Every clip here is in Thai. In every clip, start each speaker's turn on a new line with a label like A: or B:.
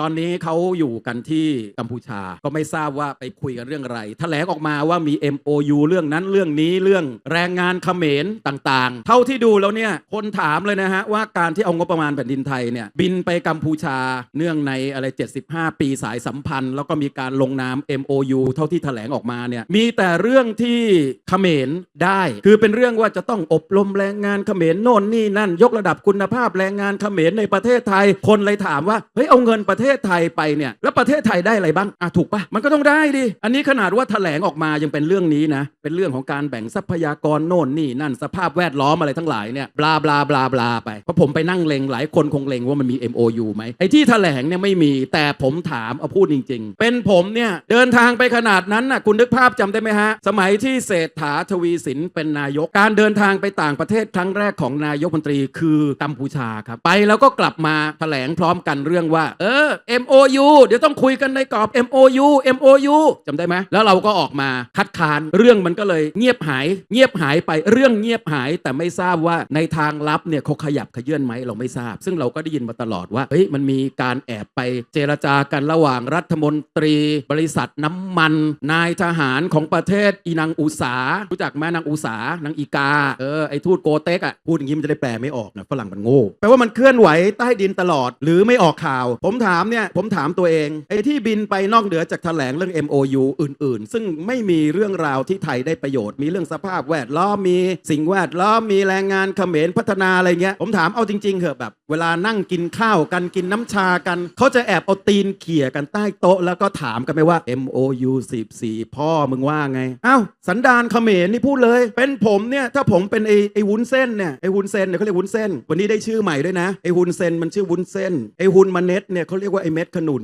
A: ตอนนี้เขาอยู่กันที่กัมพูชาก็ไม่ทราบว่าไปคุยกันเรื่องอะไรแถลงออกมาว่ามี MOU เรื่องนั้นเรื่องนี้เรื่องแรงงานเขมรต่างๆ เท่าที่ดูแล้วเนี่ยคนถามเลยนะฮะว่าการที่เอางบประมาณแผ่นดินไทยเนี่ยบินไปกัมพูชาเนื่องในอะไร 75 ปีสายสัมพันธ์ แล้วก็มีการลงนาม MOU เท่าที่แถลงออกมาเนี่ยมีแต่เรื่องที่เขมรได้ คือเป็นเรื่องว่าจะต้องอบรมแรงงานเขมรโน่นนี่นั่น ยกระดับคุณภาพแรงงานเขมรในประเทศไทย คนเลยถามว่าเฮ้ยเอาเงินประเทศทศไทยไปเนี่ยแล้วประเทศไทยได้อะไรบ้างอะถูกปะมันก็ต้องได้ดิอันนี้ขนาดว่าแถลงออกมายังเป็นเรื่องนี้นะเป็นเรื่องของการแบ่งทรัพยากรโน่นนี่นั่นสภาพแวดล้อมอะไรทั้งหลายเนี่ยบลาบลาบลาบลาไปเพราะผมไปนั่งเลงหลายคนคงเลงว่ามันมี MOU ไหมไอ้ที่แถลงเนี่ยไม่มีแต่ผมถามเอาพูดจริง ๆ เป็นผมเนี่ยเดินทางไปขนาดนั้นน่ะคุณนึกภาพจำได้ไหมฮะ สมัยที่เศรษฐาทวีสินเป็นนายก การเดินทางไปต่างประเทศครั้งแรกของนายกมนตรีคือกัมพูชาครับไปแล้วก็กลับมาแถลงพร้อมกันเรื่องว่า เออ MOU เดี๋ยวต้องคุยกันในกรอบ MOU MOU จำได้ไหมแล้วเราก็ออกมาคัดค้านเรื่องมันก็เลยเงียบหาย เงียบหายไปเรื่องเงียบหายแต่ไม่ทราบว่าในทางลับเนี่ยเขาขยับขยื่นไหมเราไม่ทราบ ซึ่งเราก็ได้ยินมาตลอดว่าเฮ้ยมันมีการแอบไปเจรจากันระหว่างรัฐมนตรี บริษัทน้ำมัน นายทหารของประเทศอีนางอุสารู้จักไหมนางอุสานางอีกาเออไอทูตโกเต็กอะพูดอย่างนี้มันจะได้แปลไม่ออกนะฝรั่งมันโง่แปลว่ามันเคลื่อนไหวใต้ดินตลอดหรือไม่ออกข่าว ผมถามเนี่ยผมถามตัวเองไอ้ที่บินไปนอกเหนือจากแถลงเรื่อง MOU อื่น ๆ ซึ่งไม่มีเรื่องราวที่ไทยได้ประโยชน์ มีเรื่องสภาพแวดล้อมมีสิ่งแวดล้อมมีแรงงานเขมรพัฒนาอะไรเงี้ยผมถามเอาจริงๆเหอะแบบ เวลานั่งกินข้าวกันกินน้ำชากันเขาจะแอบเอาตีนเขี่ยกันใต้โต๊ะ แล้วก็ถามกันไหมว่า MOU 14 พ่อมึงว่าไงอ้าวสันดานเขมรนี่พูดเลย เป็นผมเนี่ยถ้าผมเป็นไอ้ไอ้วุ้นเส้นเนี่ยไอ้วุ้นเส้นเนี่ยเขาเรียกวุ้นเส้น วันนี้ได้ชื่อใหม่ด้วยนะไอ้วุ้นเส้นมันชื่อวุ้นเส้นไอ้วุ้นมาเน็ตเนี่ยเขาเรียกว่าไอ้เม็ดขนุน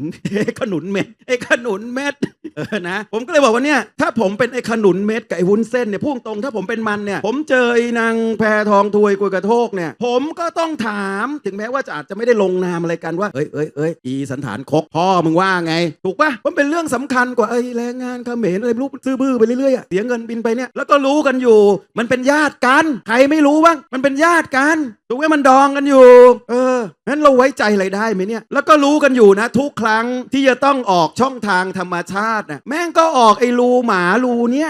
A: ขนุนเม็ดไอ้ขนุนเม็ด เออนะ ผมก็เลยบอกว่าเนี่ยถ้าผมเป็นไอ้ขนุนเม็ดกับไอ้วุ้นเส้นเนี่ยพุ่งตรงถ้าผมเป็นมันเนี่ย ผมเจอไอ้นางแพทองทวยกุยกระโทกเนี่ย ผมก็ต้องถามถึงแม้ว่าจะอาจจะไม่ได้ลงนามอะไรกันว่าเอ้ยเอ้ยเอ้ยอีสันฐานคกพ่อมึงว่าไง ถูกปะมันเป็นเรื่องสำคัญกว่าไอ้แรงงานเขมรอะไรรู้ซื้อบื้อไปเรื่อยๆอะเสียเงินบินไปเนี่ยแล้วก็รู้กันอยู่ มันเป็นญาติกันใครไม่รู้บ้างมันเป็นญาติกันถูกไหมมันดองกันอยู่ เอองั้นเราไว้ใจอะไรได้ไหมเนี่ย แล้วก็รู้กันอยู่นะ ทุกครั้งที่จะต้องออกช่องทางธรรมชาตินะแม่งก็ออกไอ้รูหมารูเนี้ย